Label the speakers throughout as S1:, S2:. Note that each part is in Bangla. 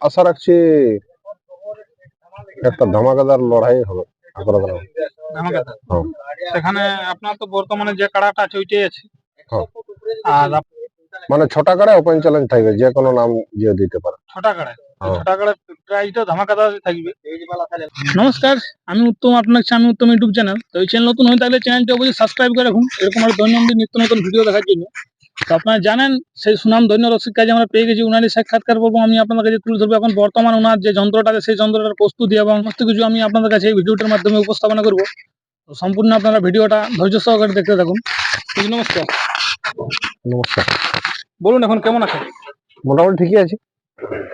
S1: আশা রাখছি একটা ধামাকাদার লড়াই হবে গ্রামে হ্যাঁ।
S2: সেখানে আপনার তো বর্তমানে যে কাড়াটা আছে ওইটাই আছে।
S1: হ্যাঁ।
S2: আর
S1: মানে ছটা কাড়ে ওপেন চ্যালেঞ্জ থাকবে যে কোনো নাম যে দিতে পারে।
S2: ছোটা কাড়ায়
S1: হ্যাঁ।
S2: ছোটা কাড়ার প্রাইসটা ধামাকাতা থাকবে। নমস্কার আমি উত্তম আপনার আমি উত্তম ইউটিউব চ্যানেল। তো এই চ্যানেল নতুন হয়ে থাকলে চ্যানেলটি অবশ্যই সাবস্ক্রাইব করে রাখুন। এরকম আর দৈনন্দিন নিত্য নতুন ভিডিও দেখার জন্য। তো আপনারা জানেন সেই সুনাম ধন্য রসিক কাজে আমরা পেয়ে গেছি উনারই সাক্ষাৎকার পর্ব আমি আপনাদের কাছে তুলে ধরবো। এখন বর্তমান ওনার যে যন্ত্রটা সেই যন্ত্রটার প্রস্তুতি এবং সমস্ত কিছু আমি আপনাদের কাছে এই ভিডিওটার মাধ্যমে উপস্থাপনা করব। তো সম্পূর্ণ আপনারা ভিডিওটা ধৈর্য সহকারে দেখতে থাকুন। নমস্কার।
S1: নমস্কার।
S2: বলুন এখন কেমন আছে
S1: মোটামুটি ঠিকই আছে।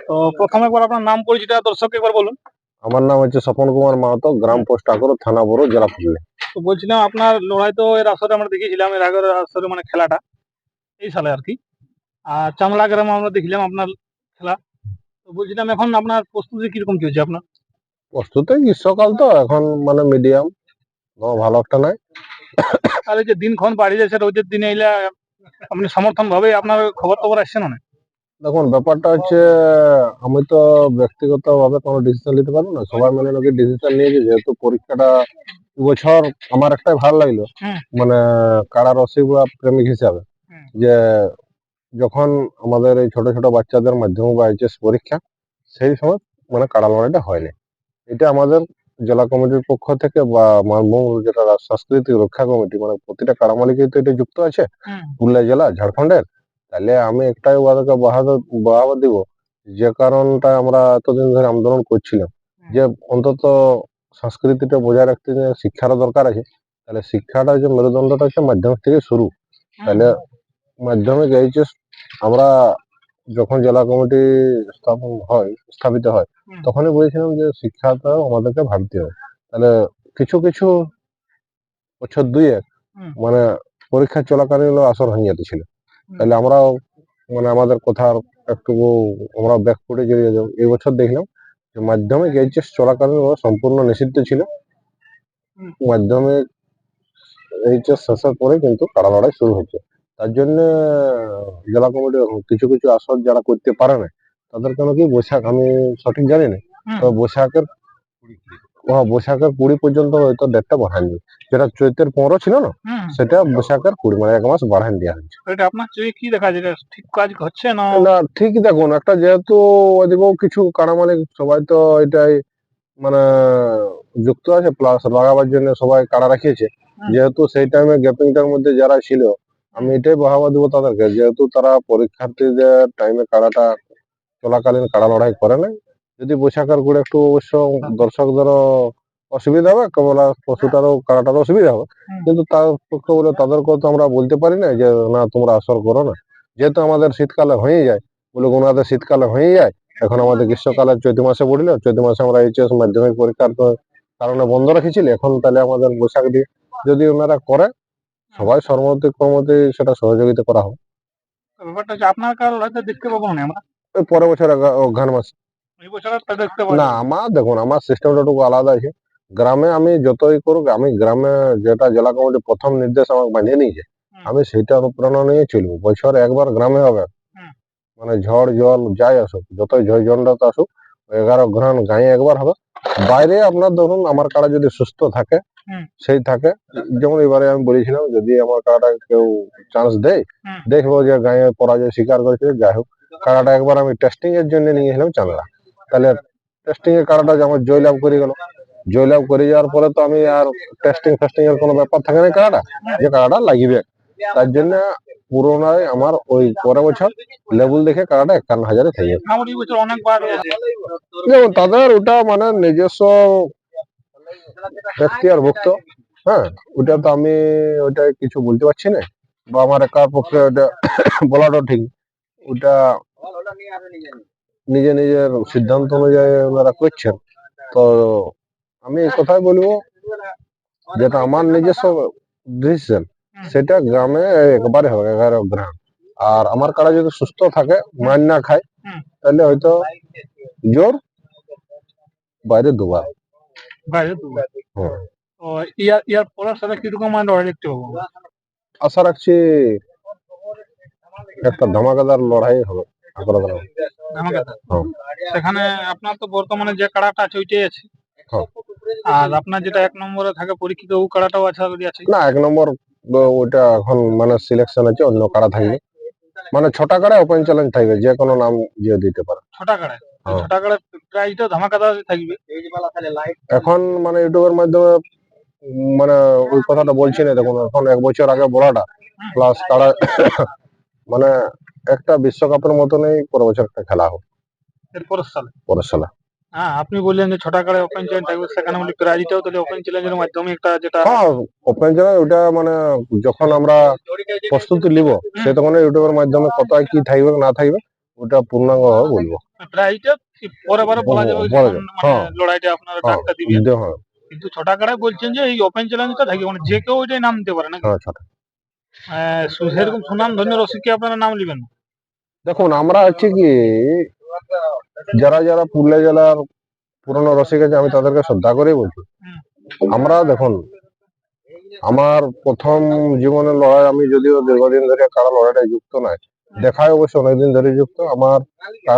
S2: তো প্রথমে একবার আপনার নাম পরিচিত দর্শককে একবার বলুন।
S1: আমার নাম হচ্ছে স্বপন কুমার মাহাতো গ্রাম পোস্ট আকর থানা বড় জেলা পুরুলিয়া।
S2: তো বলছিলাম আপনার লড়াই তো এর আসরে আমরা দেখিয়েছিলাম এর আগের আসরে মানে খেলাটা। এই সালে আর কি। আর চামড়া গ্রামে আমরা দেখলাম আপনার খেলা। তো বলছিলাম এখন আপনার প্রস্তুতি কীরকম চলছে আপনার?
S1: প্রস্তুতে গ্রীষ্মকাল তো এখন মানে মিডিয়াম ভালো একটা নাই।
S2: তাহলে যে দিনক্ষণ বাড়ি যাচ্ছে রোজের দিনে এলে আপনি সমর্থন ভাবে আপনার খবর টবর আসছে না?
S1: দেখুন ব্যাপারটা হচ্ছে আমি তো ব্যক্তিগত ভাবে কোনো ডিসিশন নিতে পারব না। সবাই মিলে নাকি ডিসিশন নিয়েছে যেহেতু পরীক্ষাটা বছর আমার একটাই ভালো লাগল। মানে কারা রসিক বা প্রেমিক হিসাবে। যে যখন আমাদের এই ছোট ছোট বাচ্চাদের মাধ্যমিক বা এইচএস পরীক্ষা সেই সময় মানে কাড়া লড়াইটা হয়নি। এটা আমাদের জেলা কমিটির পক্ষ থেকে বা মানভূম যেটা সাংস্কৃতিক রক্ষা কমিটি মানে প্রতিটা কাড়া মালিকই তো এটা যুক্ত আছে। পুরুলিয়া জেলা ঝাড়খণ্ডের। তাহলে আমি একটাই ওদেরকে বাহাদুর বাহাবা দিব যে কারণটা আমরা এতদিন ধরে আন্দোলন করছিলাম। যে অন্তত সংস্কৃতিটা বজায় রাখতে যে শিক্ষারও দরকার আছে তাহলে শিক্ষাটা যে মেরুদণ্ডটা হচ্ছে মাধ্যমিক থেকে শুরু। তাহলে মাধ্যমিক এইচএস আমরা যখন জেলা কমিটি স্থাপন হয় স্থাপিত হয় তখনই বলেছিলাম যে শিক্ষাটা আমাদেরকে ভাবতে হবে। তাহলে কিছু কিছু বছর দুই
S2: এক
S1: মানে পরীক্ষা চলাকালীন আসর হয়ে যেতেছিল তাহলে আমরাও মানে আমাদের কথার একটু আমরা ব্যাক ফুটে জড়িয়ে যাব এই বছর দেখলাম যে মাধ্যমিক এইচএস চলাকালীন সম্পূর্ণ নিষিদ্ধ ছিল। মাধ্যমিক এইচএস শেষের পরে কিন্তু কাড়া লড়াই শুরু হচ্ছে তার জন্য জেলা কমিটি কিছু কিছু আসর যারা করতে পারে না তাদের কেন কি বৈশাখ আমি সঠিক জানি না তো বৈশাখের হ্যাঁ বৈশাখের কুড়ি পর্যন্ত হয়তো ডেটটা বাড়ান যায় যেটা চৈতের পনেরো ছিল না সেটা বৈশাখের কুড়ি মানে এক মাস বাড়ান দেওয়া হয়েছে।
S2: এটা আপনার চোখে কি দেখা যায়? ঠিক কাজ হচ্ছে না?
S1: না ঠিক দেখুন একটা যেহেতু ওদিকেও কিছু কারা মালিক সবাই তো এটাই মানে যুক্ত আছে প্লাস লাগাবার জন্য সবাই কাড়া রাখিয়েছে। যেহেতু সেই টাইমে গ্যাপিংটার মধ্যে যারা ছিল আমি এটাই বাহাবা দিব তাদেরকে যেহেতু তারা পরীক্ষার্থীদের টাইমে কাড়াটা চলাকালীন কাড়া লড়াই করে না যদি বৈশাখের গুড়ে একটু অবশ্য দর্শকদেরও অসুবিধা হবে কেবল পশুটারও কাড়াটারও অসুবিধা হবে। কিন্তু তার পক্ষে বলে তাদেরকেও তো আমরা বলতে পারি না যে না তোমরা আসর করো না। যেহেতু আমাদের শীতকালে হয়ে যায় বলে ওনাদের শীতকালে হয়ে যায়। এখন আমাদের গ্রীষ্মকালে চৈতি মাসে পড়িল চৈতি মাসে আমরা এইচএস মাধ্যমিক পরীক্ষার কারণে বন্ধ রেখেছিল এখন তাহলে আমাদের বৈশাখ দিয়ে যদি ওনারা করে সবাই সর্বমতি কর্মতি সেটা সহযোগিতা করা হবে
S2: ব্যাপারটা হচ্ছে আপনার কার হয়তো দেখতে পাবো না আমরা?
S1: ওই পরের বছর অঘ্রাণ মাস
S2: এই বছর আর দেখতে পাবো
S1: না আমার দেখুন আমার সিস্টেমটা একটু আলাদা আছে। গ্রামে আমি যতই করুক আমি গ্রামে যেটা জেলা কমিটি প্রথম নির্দেশ আমাকে বানিয়ে নিয়েছে। আমি সেইটা অনুপ্রেরণা নিয়ে চলবো। বছর একবার গ্রামে হবে। মানে ঝড় জল যাই আসুক যতই ঝড় জলটা আসুক এগারো গ্রাম গাঁয়ে একবার হবে। বাইরে আপনার ধরুন আমার কাড়া যদি সুস্থ থাকে। সেই থাকে। যেমন এবারে আমি বলেছিলাম যদি আমার কাড়াটা কেউ চান্স দেয় দেখব যে গায়ে পরাজয় স্বীকার করেছে যাই হোক। কাড়াটা একবার আমি টেস্টিং এর জন্য নিয়ে গেছিলাম তাহলে টেস্টিং এর কাড়াটা যে আমার জয়লাভ করে গেল। জয়লাভ করে যাওয়ার পরে তো আমি আর টেস্টিং ফেস্টিং এর কোনো ব্যাপার থাকে না কাড়াটা যে কাড়াটা লাগিবে। তার জন্য পুরোনায় আমার ওই পরের বছর লেবুল দেখে কাড়াটা একান্ন হাজারে থেকে। যেমন তাদের ওটা মানে নিজস্ব আর ভুক্ত হ্যাঁ ওটা তো আমি ওটা কিছু বলতে পারছি না। বা আমার একার পক্ষে ওটা বলাটাও ঠিক। ওটা নিজে নিজের সিদ্ধান্ত অনুযায়ী ওনারা করছেন। তো আমি এই কথাই বলব যেটা আমার নিজস্ব ডিসিশন সেটা গ্রামে একবারে হবে এগারো গ্রাম। আর আমার কারা যদি সুস্থ থাকে মার না খায় তাহলে হয়তো জোর বাইরে দুবার।
S2: বাইরে তো। তো ইয়ার ইয়ার পরের সাথে কীরকম মানে লড়াই দেখতে পাবো
S1: আশা রাখছি একটা ধামাকাদার লড়াই হবে আকরা গ্রামে
S2: ধামাকাদা
S1: হ্যাঁ।
S2: সেখানে আপনার তো বর্তমানে যে কাড়াটা আছে ওইটাই আছে। আর আপনার যেটা এক নম্বরে থাকে পরীক্ষিত ও কাড়াটাও আছে যদি আছে।
S1: না এক নম্বর ও- ওটা এখন মানে সিলেকশন আছে অন্য কারা থাকবে। মানে ছটা কারা ওপেন চ্যালেঞ্জ থাকবে যে কোনো নাম যে দিতে পারে
S2: ছটা কাড়ায়। ছটা কাড়ায় প্রাইসটা ধামাকাদা থাকবে।
S1: এখন মানে ইউটিউবের মাধ্যমে মানে ওই কথাটা বলছি না দেখুন এখন এক বছর আগে বলাটা প্লাস তারা মানে একটা বিশ্বকাপের মতনই পরের বছর একটা খেলা হোক।
S2: এরপরের সালে।
S1: পরের সালে।
S2: হ্যাঁ আপনি বললেন যে ছটা কাড়ায় ওপেন চ্যালেঞ্জ থাকবে সেখানে বলি প্রাইজটাও তাহলে ওপেন চ্যালেঞ্জের মাধ্যমে একটা যেটা
S1: হ্যাঁ ওপেন চ্যালেঞ্জ ওটা মানে যখন আমরা প্রস্তুতি নিব সে তখন ইউটিউবের মাধ্যমে কোথায় কি থাকবে না থাকবে ওটা পূর্ণাঙ্গ বলব।
S2: প্রাইজটা পরে বারে বলা যাবে মানে
S1: হ্যাঁ।
S2: লড়াইটা আপনারা
S1: হ্যাঁ
S2: ডাকটা দিবেন।
S1: হ্যাঁ
S2: কিন্তু ছটা কাড়ায় বলছেন যে এই ওপেন চ্যালেঞ্জটা থাকবে মানে যে কেউ ওইটাই নাম দিতে পারে না
S1: হ্যাঁ
S2: সেরকম সুনাম ধন্য রসিককে আপনারা নাম নেবেন?
S1: দেখুন আমরা হচ্ছে কি যারা যারা পুরুলিয়া জেলার পুরনো রসিক আছে আমি তাদেরকে শ্রদ্ধা করেই বলছি। আমরা দেখুন আমার প্রথম জীবনের লড়াই আমি যদিও দীর্ঘদিন ধরে কারা লড়াইটা যুক্ত নাই দেখায় অবশ্য অনেকদিন ধরে যুক্ত। আমার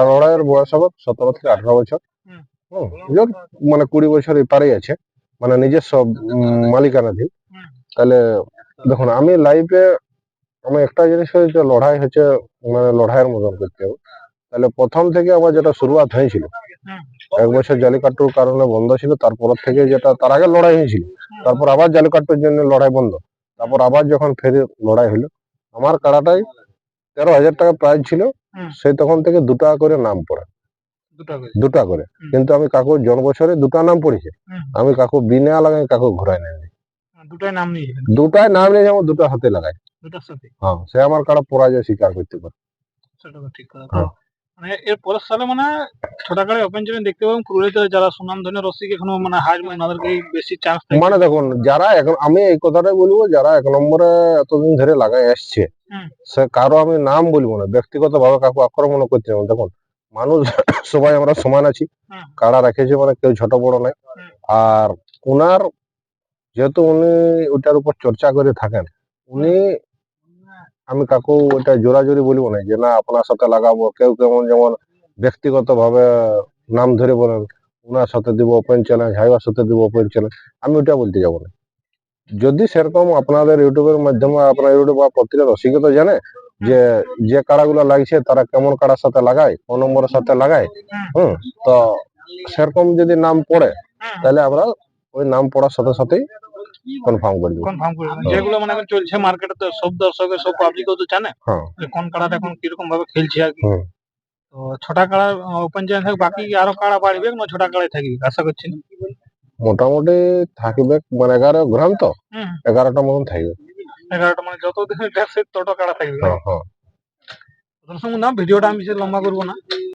S1: লড়াইয়ের বয়স হবে সতেরো থেকে আঠারো বছর।
S2: হুম।
S1: মানে কুড়ি বছর এপারেই আছে। মানে নিজস্ব মালিকানাধীন। তাহলে দেখুন আমি লাইফে আমি একটা জিনিস হচ্ছে লড়াই হচ্ছে মানে লড়াইয়ের মতন করতে হবে। তাহলে প্রথম থেকে আমার যেটা শুরুয়াত হয়েছিল। এক বছর জালিকাট্টুর কারণে বন্ধ ছিল তারপর থেকে যেটা তার আগে লড়াই হয়েছিল। তারপর আবার জালিকাট্টুর জন্য লড়াই বন্ধ। তারপর আবার যখন ফের লড়াই হলো আমার কাড়াটাই তেরো হাজার টাকা প্রাইজ ছিল সে তখন থেকে দুটা করে নাম পড়া।
S2: দুটা করে।
S1: করে। কিন্তু আমি কাকু জন বছরে দুটা নাম পড়েছে। আমি কাকু বিনা লাগাই কাকু ঘুরাই নেন
S2: দুটাই নাম নিয়ে যাবেন
S1: দুটাই নাম নিয়ে যেমন দুটো হাতে লাগাই হ্যাঁ সে আমার কারও পরাজয় স্বীকার করতে পারে।
S2: ঠিক কথা। মানে এর পরের সালে মানে ছোটা কাড়ে ওপেন চ্যালেঞ্জ দেখতে পাবেন পুরুলিয়াতে যারা সুনাম ধন্য রসিক এখনও মানে হার ওনাদেরকে বেশি চান্স থাকে
S1: মানে দেখুন যারা এখন আমি এই কথাটাই বলব যারা এক নম্বরে এতদিন ধরে লাগায় আসছে সে কারও আমি নাম বলব না ব্যক্তিগত ভাবে কাকু আক্রমণ করতে হবে দেখুন মানুষ সবাই আমরা সমান আছি কারা রেখেছে মানে কেউ ছোট বড় নাই। আর উনার যেহেতু উনি ওটার উপর চর্চা করে থাকেন উনি আমি কাকু ওটা জোরাজোরি বলব না, যে না আপনার সাথে লাগাবো, কেউ কেমন যেমন ব্যক্তিগত ভাবে নাম ধরে বলেন, উনার সাথে দিব ওপেন চ্যালেঞ্জ হাইবার সাথে দিব ওপেন চ্যালেঞ্জ আমি ওটা বলতে যাব না যদি সেরকম আপনাদের ইউটিউবের মাধ্যমে, আপনার ইউটিউব বা প্রতিটা রসিকে তো জানে যে যে কাড়াগুলো লাগছে, তারা কেমন কাড়ার সাথে লাগায় কোন নম্বরের সাথে লাগায়।
S2: হুম,
S1: তো সেরকম যদি নাম পড়ে, তাহলে আমরা ওই নাম পড়ার সাথে সাথেই কনফার্ম করে দেবো।
S2: কনফার্ম করে।
S1: হ্যাঁ।
S2: যেগুলো মানে এখন চলছে মার্কেটে তো সব দর্শকের সব পাবলিকও তো জানে
S1: হ্যাঁ।
S2: যে কোন কাড়াটা এখন কীরকম ভাবে খেলছে আর কি। তো ছটা কাড়া ওপেন চ্যালেঞ্জ থাকবে বাকি আরও কাড়া বাড়বে না ছটা কাড়াই থাকবে আশা করছি
S1: মোটামুটি থাকবে মানে এগারো গ্রাম তো? এগারোটা মতন থাকবে।
S2: এগারোটা মানে যত দিনের ড্রেস তত কাড়া থাকবে।
S1: হ্যাঁ হ্যাঁ।
S2: দর্শক না ভিডিওটা আমি বেশি লম্বা করব না।